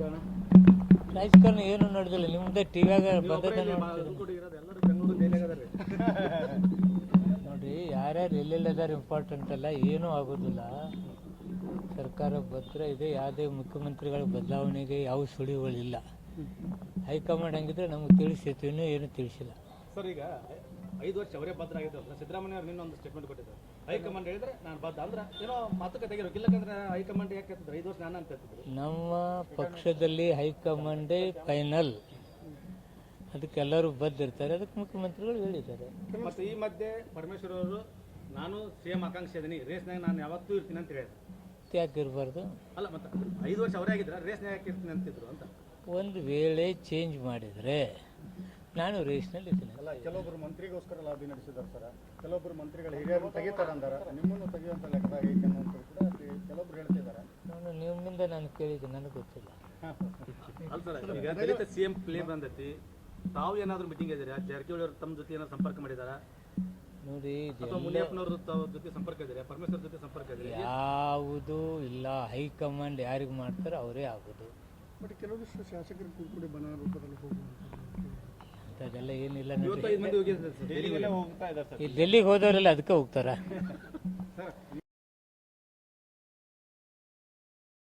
ರಾಜಕಾರಣ ರಾಜಕಾರಣ ಏನು ನಡೆದಿಲ್ಲ. ನಿಮ್ದೇ ಟಿವಿಯಾಗ ಬಂದದ ಎಲ್ಲರೂ ಬೆಂಗಳೂರು ಜೈಲಾಗದಾರೆ ನೋಡ್ರಿ ಯಾರ್ಯಾರು ಎಲ್ಲೆಲ್ಲದಾರ ಇಂಪಾರ್ಟೆಂಟ್ ಅಲ್ಲ ಏನೂ ಆಗೋದಿಲ್ಲ. ಸರ್ಕಾರ ಭದ್ರ ಇದೆ ಯಾವುದೇ ಮುಖ್ಯಮಂತ್ರಿಗಳ ಬದಲಾವಣೆಗೆ ಯಾವ ಸುಳಿವುಗಳಿಲ್ಲ. ಹೈಕಮಾಂಡ್ ಹಂಗಿದ್ರೆ ನಮ್ಗೆ ತಿಳಿಸಿತ್ತು ಇನ್ನೂ ಏನು ತಿಳಿಸಿಲ್ಲ. ಸರ್ ಈಗ ಐದು ವರ್ಷ ಅವರೇ ಭದ್ರ ಆಗಿದ್ದಲ್ಲ ಸಿದ್ದರಾಮಯ್ಯ ಅವ್ರು ನಿನ್ನೊಂದು ಸ್ಟೇಟ್ಮೆಂಟ್ ಕೊಟ್ಟಿದ್ದಾರೆ. ಹೈಕಮಾಂಡ್ ಹೇಳಿದ್ರೆ ನಾನು ಬದ್ಧ. ಅಂದ್ರೆ ಏನೋ ಮಾತುಕತೆ ಆಗಿರೋ ಇಲ್ಲಕಂದ್ರೆ ಹೈಕಮಾಂಡ್ ಯಾಕೆ ಹೇಳ್ತಿದ್ರು? ಐದು ವರ್ಷ ನಾನು ಅಂತ ಹೇಳ್ತಿದ್ರು ನಮ್ಮ ಪಕ್ಷದಲ್ಲಿ ಹೈಕಮಾಂಡೇ ಫೈನಲ್ ಅದಕ್ಕೆಲ್ಲರೂ ಬದ್ದಿರ್ತಾರೆ ಅದಕ್ಕೆ ಮುಖ್ಯಮಂತ್ರಿಗಳು ಹೇಳಿದ್ದಾರೆ. ಮತ್ತೆ ಈ ಮಧ್ಯೆ ಪರಮೇಶ್ವರ್ ಅವರು ನಾನು ಸೇಮ್ ಆಕಾಂಕ್ಷೆ ಇದೀನಿ ರೇಸ್ನಾಗ ನಾನು ಯಾವತ್ತೂ ಇರ್ತೀನಿ ಅಂತ ಹೇಳಿದ್ರು. ಯಾಕೆ ಇರಬಾರ್ದು ಅಲ್ಲ ಮತ್ತೆ ಐದು ವರ್ಷ ಅವರೇ ಆಗಿದ್ರೆ ರೇಸ್ನಾಗ ಯಾಕೆ ಇರ್ತೀನಿ ಅಂತಿದ್ರು ಅಂತ. ಒಂದು ವೇಳೆ ಚೇಂಜ್ ಮಾಡಿದರೆ ನಾನು ರೇಸ್ನಲ್ಲಿ ಇದ್ದೀನಿ. ಅಲ್ಲ ಕೆಲವೊಬ್ಬರು ಮಂತ್ರಿಗೋಸ್ಕರ ಲಾಬಿ ನಡೆಸಿದ್ದಾರೆ ಸರ್. ಕೆಲವೊಬ್ಬರು ಮಂತ್ರಿಗಳು ಹಿರಿಯರು ತೆಗಿತಾರೆ ಅಂದಾರ ನಿಮ್ಮನ್ನು ತೆಗೆಯುವಂತ ಲೆಕ್ಕದಾಗ ಐತೆ ಕೂಡ ಕೆಲವೊಬ್ರು ಹೇಳ್ತಿದ್ದಾರೆ. ನಾನು ನಿಮ್ಮಿಂದ ನಾನು ಕೇಳಿದ್ದೆ ನನಗೆ ಗೊತ್ತಿಲ್ಲ. ಅಲ್ಲ ಸರ್ ಈಗ ದಲಿತ ಸಿ ಎಂ ಪ್ಲೇ ಬಂದೈತಿ. ತಾವು ಏನಾದರೂ ಮೀಟಿಂಗ್ ಇದ್ದೀರಾ? ಜಾರಕಿಹೊಳಿ ಅವರು ತಮ್ಮ ಜೊತೆ ಏನಾದ್ರು ಸಂಪರ್ಕ ಮಾಡಿದಾರ? ನೋಡಿ ಅಥವಾ ಮುನಿಯಪ್ಪನವ್ರ ತಾವ್ ಜೊತೆ ಸಂಪರ್ಕ ಇದ್ದೀರಾ? ಪರಮೇಶ್ವರ್ ಜೊತೆ ಸಂಪರ್ಕ ಇದ್ದೀರಾ? ಯಾವುದು ಇಲ್ಲ. ಹೈಕಮಾಂಡ್ ಯಾರಿಗೆ ಮಾಡ್ತಾರೋ ಅವರೇ ಆಗೋದು. ಬಟ್ ಕೆಲವೊಂದಿಷ್ಟು ಶಾಸಕರು ಕೂಡ ಬನ ರೂಪದಲ್ಲಿ ಅದೆಲ್ಲ ಏನಿಲ್ಲ ಸರ್. ಹೋಗ್ತಾ ಇದ್ದಾರೆ ಈ ಡೆಲ್ಲಿಗೆ ಹೋದವರೆಲ್ಲ ಅದಕ್ಕೆ ಹೋಗ್ತಾರ?